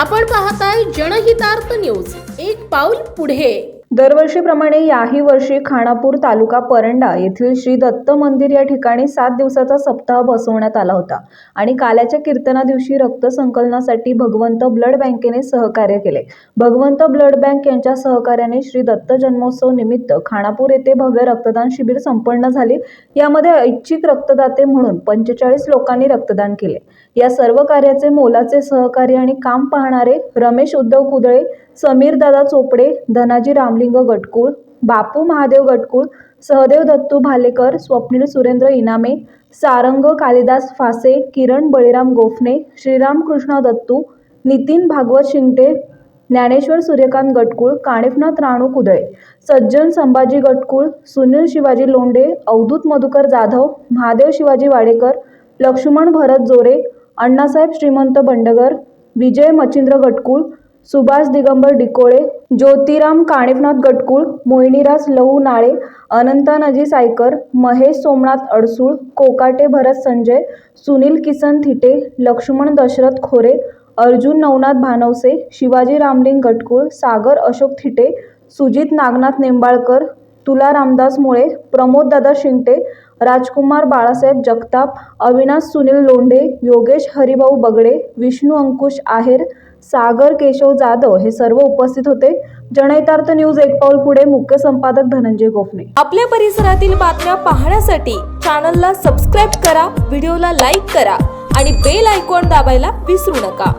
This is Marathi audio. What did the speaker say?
आपण पाहताय जनहितार्थ न्यूज. एक पाऊल पुढे. दरवर्षीप्रमाणे याही वर्षी खानापूर तालुका परंडा येथील श्री दत्त मंदिर या ठिकाणी सात दिवसाचा सप्ताह बसवण्यात आला होता आणि काल्याच्या कीर्तना दिवशी रक्त संकलनासाठी भगवंत ब्लड बँकेने सहकार्य केले. भगवंत ब्लड बँक यांच्या सहकार्याने श्री दत्त जन्मोत्सव निमित्त खानापूर येथे भव्य रक्तदान शिबिर संपन्न झाले. यामध्ये ऐच्छिक रक्तदाते म्हणून पंचेचाळीस लोकांनी रक्तदान केले. या सर्व कार्याचे मोलाचे सहकार्य आणि काम पाहणारे रमेश उद्धव कुदळे समीर दादा चोपडे धनाजी रामलिंग गटकुळ बापू महादेव गटकुळ सहदेव दत्तू भालेकर स्वप्नील सुरेंद्र इनामे सारंग कालिदास फासे किरण बळीराम गोफणे श्रीराम कृष्ण दत्तू नितीन भागवत शिंगटे ज्ञानेश्वर सूर्यकांत गटकुळ काणिफनाथ राणू कुदळे सज्जन संभाजी गटकुळ सुनील शिवाजी लोंढे अवधूत मधुकर जाधव महादेव शिवाजी वाडेकर लक्ष्मण भरत जोरे अण्णासाहेब श्रीमंत बंडगर विजय मच्छिंद्र गटकुळ सुभाष दिगंबर डिकोळे ज्योतिराम काणेफनाथ गटकुळ मोहिनीराज लहू नाळे अनंता नजी सायकर महेश सोमनाथ अडसूळ कोकाटे भरत संजय सुनील किसन थिटे लक्ष्मण दशरथ खोरे अर्जुन नवनाथ भानवसे शिवाजी रामलिंग गटकुळ सागर अशोक थिटे सुजित नागनाथ निंबाळकर तुला रामदास मुळे प्रमोददादा शिंगटे राजकुमार बाळासाहेब जगताप अविनाश सुनील लोंढे योगेश हरिभाऊ बगडे विष्णू अंकुश आहेर सागर केशव जाधव हे सर्व उपस्थित होते. जनहितार्थ न्यूज एक पाऊल पुढे. मुख्य संपादक धनंजय गोफणे. आपल्या परिसरातील बातम्या पाहण्यासाठी चॅनलला सबस्क्राईब करा व्हिडिओला लाईक करा आणि बेल आयकॉन दाबायला विसरू नका.